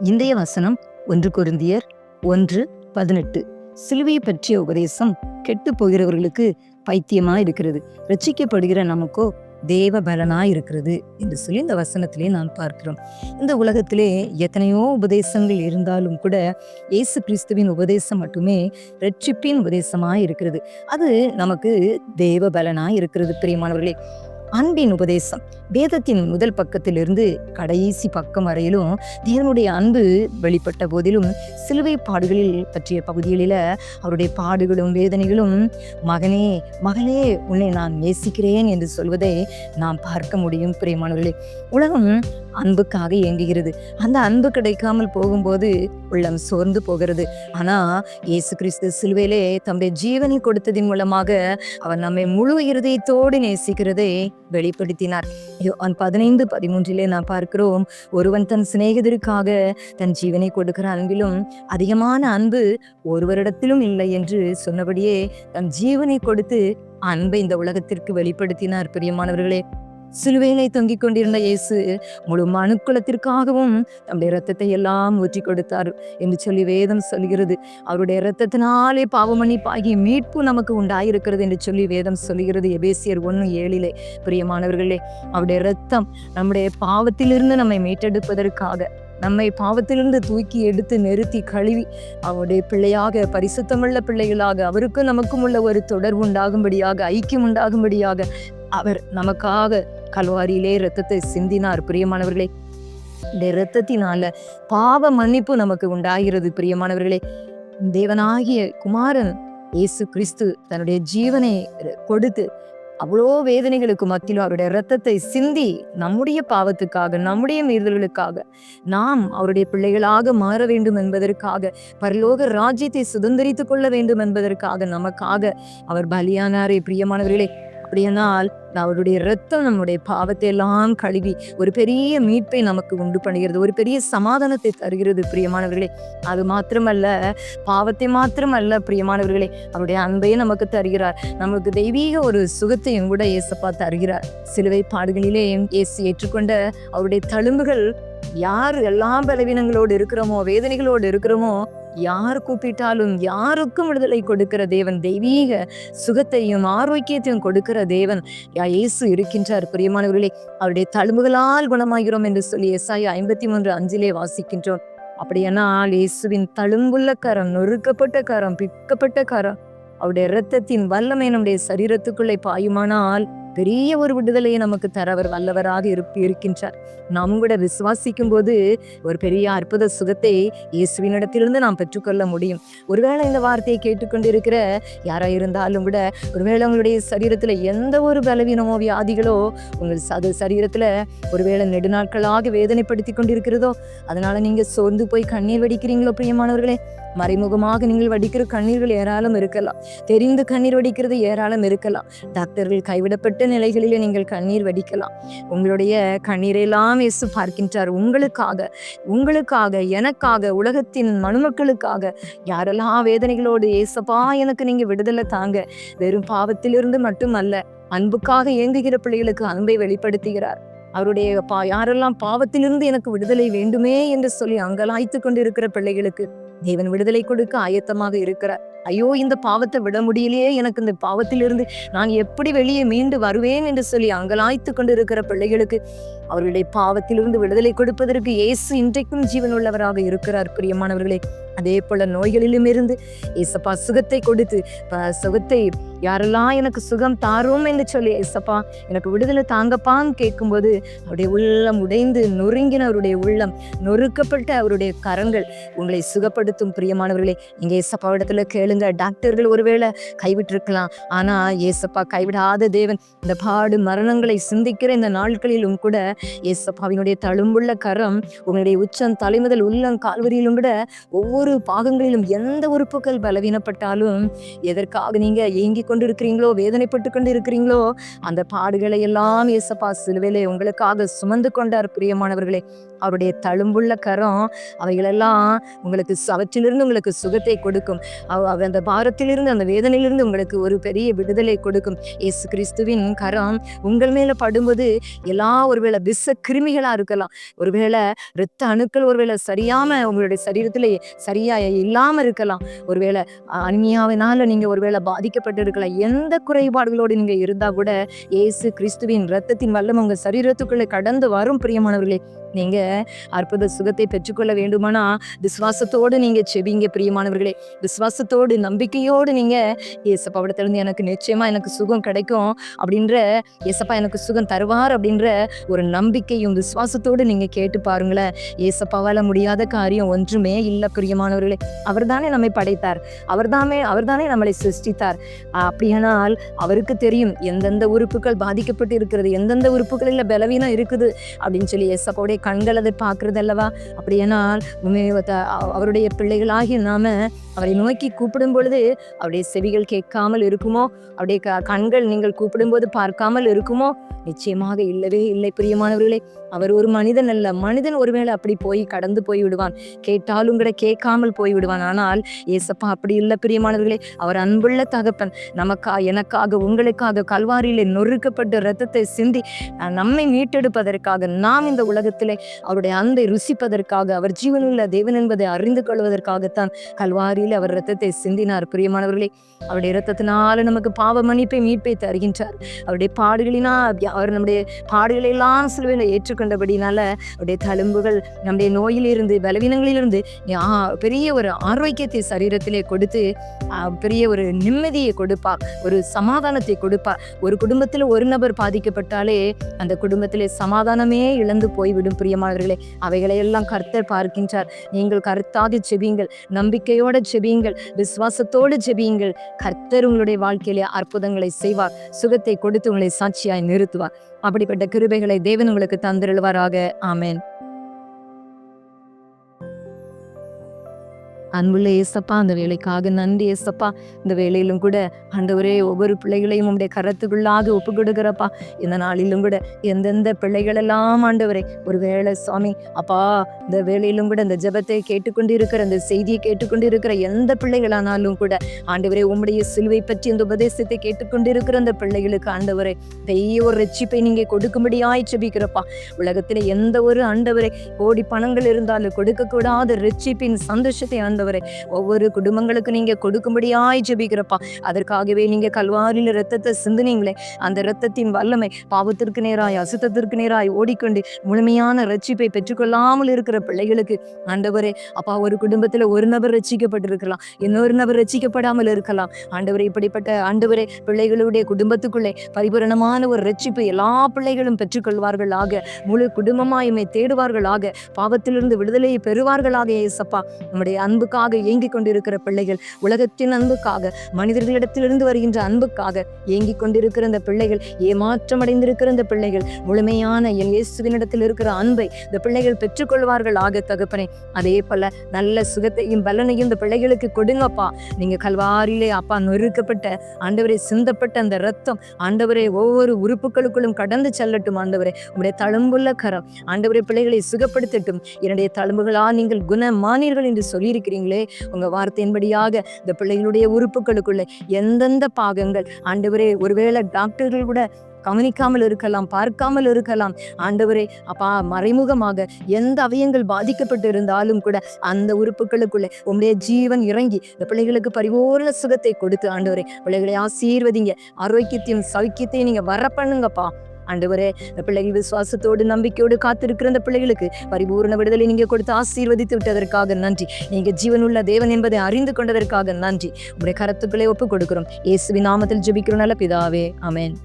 இன்றைய வசனம் ஒன்று குருந்தியர் ஒன்று பதினெட்டு. சிலுவையை பற்றிய உபதேசம் கெட்டு போகிறவர்களுக்கு பைத்தியமா இருக்கிறது. ரட்சிக்கப்படுகிற நமக்கோ தேவ பலனா இருக்கிறது என்று சொல்லி இந்த வசனத்திலே நாம் பார்க்கிறோம். இந்த உலகத்திலே எத்தனையோ உபதேசங்கள் இருந்தாலும் கூட இயேசு கிறிஸ்துவின் உபதேசம் மட்டுமே ரட்சிப்பின் உபதேசமாய் இருக்கிறது. அது நமக்கு தேவ பலனா இருக்கிறது பிரியமானவர்களே. அன்பின் உபதேசம். வேதத்தின் முதல் பக்கத்திலிருந்து கடைசி பக்கம் வரையிலும் தேவனுடைய அன்பு வெளிப்பட்ட போதிலும் சிலுவை பாடுகளில் பற்றிய பகுதிகளில் அவருடைய பாடுகளும் வேதனைகளும் மகனே மகளே உன்னை நான் நேசிக்கிறேன் என்று சொல்வதை நாம் பார்க்க முடியும் பிரியமானவர்களே. உலகம் அன்புக்காக இயங்குகிறது. அந்த அன்பு கிடைக்காமல் போகும்போது உள்ளம் சோர்ந்து போகிறது. ஆனா இயேசு கிறிஸ்து சிலுவையிலே தம்முடைய ஜீவனை கொடுத்ததின் மூலமாக அவர் நம்மை முழு இருதயத்தோடு நேசிக்கிறதை வெளிப்படுத்தினார். பதினைந்து பதிமூன்றிலே நான் பார்க்கிறோம் ஒருவன் தன் சிநேகிதருக்காக தன் ஜீவனை கொடுக்கிற அன்பிலும் அதிகமான அன்பு ஒருவரிடத்திலும் இல்லை என்று சொன்னபடியே தன் ஜீவனை கொடுத்து அன்பை இந்த உலகத்திற்கு வெளிப்படுத்தினார். பிரியமானவர்களே சிலுவையிலே தொங்கிக் கொண்டிருந்த இயேசு முழு மனுக்குலத்திற்காகவும் தம்முடைய இரத்தத்தை எல்லாம் ஊற்றி கொடுத்தார் என்று சொல்லி வேதம் சொல்கிறது. அவருடைய இரத்தத்தினாலே பாவமன்னிப்பாகி மீட்பு நமக்கு உண்டாயிருக்கிறது என்று சொல்லி வேதம் சொல்கிறது. எபேசியர் ஒன்று ஏழிலே. பிரியமானவர்களே அவருடைய இரத்தம் நம்முடைய பாவத்திலிருந்து நம்மை மீட்டெடுப்பதற்காக நம்மை பாவத்திலிருந்து தூக்கி எடுத்து நிறுத்தி கழுவி அவருடைய பிள்ளையாக பரிசுத்தமுள்ள பிள்ளைகளாக அவருக்கும் நமக்கும் உள்ள ஒரு தொடர்பு உண்டாகும்படியாக ஐக்கியம் உண்டாகும்படியாக அவர் நமக்காக கல்வாரியிலே இரத்தத்தை சிந்தினார். பிரியமானவர்களே இந்த இரத்தத்தினால பாவ மன்னிப்பு நமக்கு உண்டாகிறது. பிரியமானவர்களே தேவனாகிய குமாரன் இயேசு கிறிஸ்து தன்னுடைய ஜீவனை கொடுத்து அவ்வளோ வேதனைகளுக்கு மத்தியிலும் அவருடைய இரத்தத்தை சிந்தி நம்முடைய பாவத்துக்காக நம்முடைய மீறுதல்களுக்காக நாம் அவருடைய பிள்ளைகளாக மாற வேண்டும் என்பதற்காக பரலோக ராஜ்யத்தை சுதந்திரித்துக் கொள்ள வேண்டும் என்பதற்காக நமக்காக அவர் பலியானாரே. பிரியமானவர்களே அப்படியானால் அவருடைய ரத்தம் நம்முடைய பாவத்தை எல்லாம் கழுவி ஒரு பெரிய மீட்பை நமக்கு உண்டு பண்ணுகிறது ஒரு பெரிய சமாதானத்தை தருகிறது பிரியமானவர்களே. அது மாத்திரமல்ல பாவத்தை மாத்திரமல்ல பிரியமானவர்களே. அவருடைய அன்பையும் நமக்கு தருகிறார். நமக்கு தெய்வீக ஒரு சுகத்தையும் கூட இயேசப்பா தருகிறார். சிலுவை பாடுகளிலே இயேசு ஏற்றுக்கொண்ட அவருடைய தழும்புகள் யார் எல்லா பலவீனங்களோடு இருக்கிறோமோ வேதனைகளோடு இருக்கிறோமோ யார் கூப்பிட்டாலும் யாருக்கும் விடுதலை கொடுக்கிற தேவன் தெய்வீக சுகத்தையும் ஆரோக்கியத்தையும் கொடுக்கிற தேவன் யா இயேசு இருக்கின்றார். பிரியமானவர்களே அவருடைய தழும்புகளால் குணமாகிறோம் என்று சொல்லி எஸ்ஐ ஐம்பத்தி மூன்று அஞ்சிலே வாசிக்கின்றோம். அப்படியானால் இயேசுவின் தழும்புள்ள கரம் நொறுக்கப்பட்ட கரம் பிக்கப்பட்ட கரம் அவருடைய இரத்தத்தின் வல்லமை நம்முடைய சரீரத்துக்குள்ளே பாயுமானால் பெரிய ஒரு விடுதலையை நமக்கு தரவர் வல்லவராக இருப்பி இருக்கின்றார். நாம் கூட விசுவாசிக்கும் போது ஒரு பெரிய அற்புத சுகத்தை இயேசுவினிடத்திலிருந்து நாம் பெற்றுக்கொள்ள முடியும். ஒருவேளை இந்த வார்த்தையை கேட்டுக்கொண்டிருக்கிற யாரா இருந்தாலும் கூட ஒருவேளை உங்களுடைய சரீரத்தில் எந்த ஒரு பலவீனமோ வியாதிகளோ உங்கள் சது சரீரத்தில் ஒருவேளை நெடுநாட்களாக வேதனைப்படுத்தி கொண்டிருக்கிறதோ அதனால நீங்கள் சோர்ந்து போய் கண்ணீர் வடிக்கிறீங்களோ பிரியமானவர்களே மறைமுகமாக நீங்கள் வடிக்கிற கண்ணீர்கள் ஏராளம் இருக்கலாம். தெரிந்து கண்ணீர் வடிக்கிறது ஏராளம் இருக்கலாம். டாக்டர்கள் கைவிடப்பட்ட நிலைகளிலே நீங்கள் கண்ணீர் வடிக்கலாம். உங்களுடைய கண்ணீரெல்லாம் இயேசு பார்க்கின்றார். உங்களுக்காக உங்களுக்காக எனக்காக உலகத்தின் மனுமக்களுக்காக யாரெல்லாம் வேதனைகளோடு ஏசப்பா எனக்கு நீங்க விடுதலை தாங்க. வெறும் பாவத்திலிருந்து மட்டுமல்ல அன்புக்காக ஏங்குகிற பிள்ளைகளுக்கு அன்பை வெளிப்படுத்துகிறார். அவருடைய பா யாரெல்லாம் பாவத்திலிருந்து எனக்கு விடுதலை வேண்டுமே என்று சொல்லி அங்கலாய்த்து கொண்டிருக்கிற பிள்ளைகளுக்கு தேவன் விடுதலை கொடுக்க ஆயத்தமாக இருக்கிறார். ஐயோ இந்த பாவத்தை விட முடியலையே எனக்கு இந்த பாவத்திலிருந்து நான் எப்படி வெளியே மீண்டு வருவேன் என்று சொல்லி அங்கலாய்த்து கொண்டிருக்கிற பிள்ளைகளுக்கு அவர்களுடைய பாவத்திலிருந்து விடுதலை கொடுப்பதற்கு இயேசு இன்றைக்கும் ஜீவன் உள்ளவராக இருக்கிறார் பிரியமானவர்களே. அதே போல நோய்களிலும் இருந்து ஏசப்பா சுகத்தை கொடுத்து சுகத்தை யாரெல்லாம் எனக்கு சுகம் தாரும் என்று சொல்லி ஏசப்பா எனக்கு விடுதலை தாங்கப்பான்னு கேட்கும்போது அவருடைய உள்ளம் உடைந்து நொறுங்கின அவருடைய உள்ளம் நொறுக்கப்பட்ட அவருடைய கரங்கள் உங்களை சுகப்படுத்தும் பிரியமானவர்களே. ஏசப்பா இடத்தில் கேளுங்க டாக்டர்கள் ஒருவேளை கைவிட்டிருக்கலாம். ஆனால் ஏசப்பா கைவிடாத தேவன் இந்த பாடு மரணங்களை சிந்திக்கிற இந்த நாட்களிலும் கூட ஏசப்பாவினுடைய தழும்புள்ள கரம் உங்களுடைய உச்சம் தலைமுதல் உள்ளம் கால்வரியிலும் கூட ஒவ்வொரு பாகங்களிலும் எந்த உறுப்புகள் பலவீனப்பட்டாலும் எதற்காக நீங்கள் ஏங்கி கொண்டு இருக்கிறீங்களோ வேதனைப்பட்டு கொண்டு இருக்கிறீங்களோ அந்த பாடுகளை எல்லாம் இயேசப்பா சிலுவையிலே உங்களுக்காக சுமந்து கொண்டார் பிரியமானவர்களே. அவருடைய தழும்புள்ள கரம் அவைகளெல்லாம் உங்களுக்கு அவற்றிலிருந்து உங்களுக்கு சுகத்தை கொடுக்கும். அவ அந்த பாரத்திலிருந்து அந்த வேதனையிலிருந்து உங்களுக்கு ஒரு பெரிய விடுதலை கொடுக்கும். இயேசு கிறிஸ்துவின் கரம் உங்கள் மேல படும்போது எல்லா ஒருவேளை விஷ கிருமிகளா இருக்கலாம். ஒருவேளை இரத்த அணுக்கள் ஒருவேளை சரியாம உங்களுடைய சரீரத்திலே சரியா இல்லாம இருக்கலாம். ஒருவேளை அனிமியாவினால நீங்க ஒருவேளை பாதிக்கப்பட்டு இருக்கலாம் எந்த குறைபாடுகளோடு நீங்க இருந்தால் கூட இயேசு கிறிஸ்துவின் ரத்தத்தின் வல்லம் உங்கள் சரீரத்துக்குள்ளே கடந்து வரும் பிரியமானவர்களே. நீங்க அற்புத சுகத்தை பெற்றுக்கொள்ள வேண்டுமானா விசுவாசத்தோடு நீங்க செவிங்க பிரியமானவர்களே. விசுவாசத்தோடு நம்பிக்கையோடு நீங்க ஏசப்பாவிடத்திலிருந்து எனக்கு நிச்சயமா எனக்கு சுகம் கிடைக்கும் அப்படின்ற ஏசப்பா எனக்கு சுகம் தருவார் அப்படின்ற ஒரு நம்பிக்கையும் விசுவாசத்தோடு நீங்க கேட்டு பாருங்களேன். ஏசப்பாவால முடியாத காரியம் ஒன்றுமே இல்லை பிரியமானவர்களே. அவர்தானே நம்மை படைத்தார். அவர்தாமே அவர்தானே நம்மளை சிருஷ்டித்தார். அப்படியானால் அவருக்கு தெரியும் எந்தெந்த உறுப்புகள் பாதிக்கப்பட்டு இருக்கிறது எந்தெந்த உறுப்புகளில் பலவீனம் இருக்குது அப்படின்னு சொல்லி ஏசப்பாவுடைய கண்கள் அதை பார்க்கறது அல்லவா அப்படியானால் அவருடைய பிள்ளைகளாகி நாம அவரை நோக்கி கூப்பிடும் பொழுது அவருடைய செவிகள் கேட்காமல் இருக்குமோ? அவருடைய க- கண்கள் நீங்கள் கூப்பிடும்போது பார்க்காமல் இருக்குமோ? நிச்சயமாக இல்லவே இல்லை பிரியமானவர்களே. அவர் ஒரு மனிதன் அல்ல. மனிதன் ஒருவேளை அப்படி போய் கடந்து போய் விடுவான் கேட்டாலும் கூட கேட்காமல் போய் விடுவான் ஆனால் ஏசப்பா அப்படி இல்லை பிரியமானவர்களே. அவர் அன்புள்ள தகப்பன். நமக்கா எனக்காக உங்களுக்காக கல்வாரியிலே நொறுக்கப்பட்ட ரத்தத்தை சிந்தி நம்மை மீட்டெடுப்பதற்காக நாம் இந்த உலகத்தில் அவருடைய அன்பை ருசிப்பதற்காக அவர் ஜீவனுள்ள தேவன் என்பதை அறிந்து கொள்வதற்காகத்தான் கல்வாரியில் அவர் ரத்தத்தை சிந்தினார். பிரியமானவர்களே அவருடைய இரத்தத்தினால நமக்கு பாவ மன்னிப்பை மீட்பை தருகின்றார் அவருடைய பாடுகளினா அவர் நம்முடைய பாடுகளை எல்லாம் சிலுவையில் ஏற்றுக்கொண்டபடினால அவருடைய தழும்புகள் நம்முடைய நோயிலிருந்து பலவீனங்களிலிருந்து பெரிய ஒரு ஆரோக்கியத்தை சரீரத்திலே கொடுத்து பெரிய ஒரு நிம்மதியை கொடுப்பார் ஒரு சமாதானத்தை கொடுப்பார் ஒரு குடும்பத்தில் ஒரு நபர் பாதிக்கப்பட்டாலே அந்த குடும்பத்திலே சமாதானமே இழந்து போய்விடும். பிரியமானவர்களே அவைகளையெல்லாம் கர்த்தர் பார்க்கின்றார். நீங்கள் கருத்தாதி செபியுங்கள் நம்பிக்கையோட செபியுங்கள் விசுவாசத்தோடு செபியுங்கள் கர்த்தர் உங்களுடைய வாழ்க்கையிலே அற்புதங்களை செய்வார் சுகத்தை கொடுத்து உங்களை சாட்சியாய் நிறுத்துவார். அப்படிப்பட்ட கிருபைகளை தேவன் உங்களுக்கு தந்திருவாராக ஆமேன். அன்புள்ள ஏசப்பா அந்த வேலைக்காக நன்றி ஏசப்பா இந்த வேலையிலும் கூட ஆண்டவரே ஒவ்வொரு பிள்ளைகளையும் உடைய கரத்துக்குள்ளாக ஒப்பு கொடுக்குறப்பா இந்த நாளிலும் கூட எந்தெந்த பிள்ளைகள் எல்லாம் ஆண்டவரே ஒரு வேளை சுவாமி அப்பா இந்த வேலையிலும் கூட இந்த ஜெபத்தை கேட்டுக்கொண்டிருக்கிற இந்த செய்தியை கேட்டுக்கொண்டிருக்கிற எந்த பிள்ளைகளானாலும் கூட ஆண்டவரே உம்முடைய சிலுவை பற்றி இந்த உபதேசத்தை கேட்டுக்கொண்டிருக்கிற அந்த பிள்ளைகளுக்கு ஆண்டவரே பெரிய ஒரு ரட்சிப்பை நீங்கள் கொடுக்கும்படியாய் செபிக்கிறப்பா உலகத்தில் எந்த ஒரு ஆண்டவரை கோடி பணங்கள் இருந்தாலும் கொடுக்கக்கூடாத ரட்சிப்பின் சந்தோஷத்தை ஆண்டவரே ஒவ்வொரு குடும்பங்களுக்கு நீங்க கொடுக்கும்படியாய் ஜெபிக்கிறப்பா. அதற்காகவே நீங்க கல்வாரியில் ரத்தத்தை சிந்துனீங்களே. அந்த ரத்தத்தின் வல்லமை பாவத்திற்கு நேராய் அசுத்தத்திற்கு நேராய் ஓடிக்கொண்டு முழுமையான ரட்சிப்பை பெற்றுக்கொள்ளாமல் இருக்கிற பிள்ளைகளுக்கு ஆண்டவரே அப்பா ஒரு குடும்பத்தில் ஒரு நபர் ரசிக்கப்பட்டிருக்கலாம் இன்னொரு நபர் ரட்சிக்கப்படாமல் இருக்கலாம். ஆண்டவரே இப்படிப்பட்ட ஆண்டவரே பிள்ளைகளுடைய குடும்பத்துக்குள்ளே பரிபூரணமான ஒரு ரட்சிப்பு எல்லா பிள்ளைகளும் பெற்றுக்கொள்வார்களாக. முழு குடும்பமாயுமே தேடுவார்களாக. பாவத்திலிருந்து விடுதலையை பெறுவார்களாக ஏசப்பா நம்முடைய அன்புக்காக ஏங்கிக் கொண்டிருக்கிற பிள்ளைகள் உலகத்தின் அன்புக்காக மனிதர்களிடத்திலிருந்து வருகின்ற அன்புக்காக ஏங்கிக் கொண்டிருக்கிற இந்த பிள்ளைகள் ஏமாற்றமடைந்திருக்கிற இந்த பிள்ளைகள் முழுமையான என் இயேசுவினிடத்தில் இருக்கிற அன்பை இந்த பிள்ளைகள் பெற்றுக்கொள்வார்கள் ஆக தகப்பனே. அதே போல நல்ல சுகத்தையும் பலனையும் இந்த பிள்ளைகளுக்கு கொடுங்கப்பா. நீங்க கல்வாரியிலே அப்பா நொறுக்கப்பட்ட ஆண்டவரை சிந்தப்பட்ட அந்த ரத்தம் ஆண்டவரே ஒவ்வொரு உறுப்புகளுக்குள்ளும் கடந்து செல்லட்டும் ஆண்டவரே. உங்களுடைய தழும்புள்ள கரம் ஆண்டவரை பிள்ளைகளை சுகப்படுத்தட்டும். என்னுடைய தழும்புகளா நீங்கள் குணமானீர்கள் என்று சொல்லியிருக்கிறீங்க. சொல்லியிருக்கிறீங்களே உங்க வார்த்தையின்படியாக இந்த பிள்ளைகளுடைய உறுப்புகளுக்குள்ள எந்தெந்த பாகங்கள் ஆண்டவரே ஒருவேளை டாக்டர்கள் கூட கவனிக்காமல் இருக்கலாம் பார்க்காமல் இருக்கலாம். ஆண்டவரே அப்பா மறைமுகமாக எந்த அவயங்கள் பாதிக்கப்பட்டு இருந்தாலும் கூட அந்த உறுப்புகளுக்குள்ளே உங்களுடைய ஜீவன் இறங்கி இந்த பிள்ளைகளுக்கு பரிபூர்ண சுகத்தை கொடுத்து ஆண்டவரே பிள்ளைகளை ஆசீர்வதிங்க. ஆரோக்கியத்தையும் சௌக்கியத்தையும் நீங்க வர பண்ணுங்கப்பா ஆண்டவரே இந்த பிள்ளைகள் விசுவாசத்தோடு நம்பிக்கையோடு காத்திருக்கிற அந்த பிள்ளைகளுக்கு பரிபூர்ண விடுதலை நீங்க கொடுத்து ஆசீர்வதித்து விட்டதற்காக நன்றி. நீங்க ஜீவனுள்ள தேவன் என்பதை அறிந்து கொண்டதற்காக நன்றி. உங்களுடைய கரத்துக்களை ஒப்புக் கொடுக்கிறோம் இயேசுவின் நாமத்தில் ஜெபிக்கிறோம். நல்ல பிதாவே. அமேன்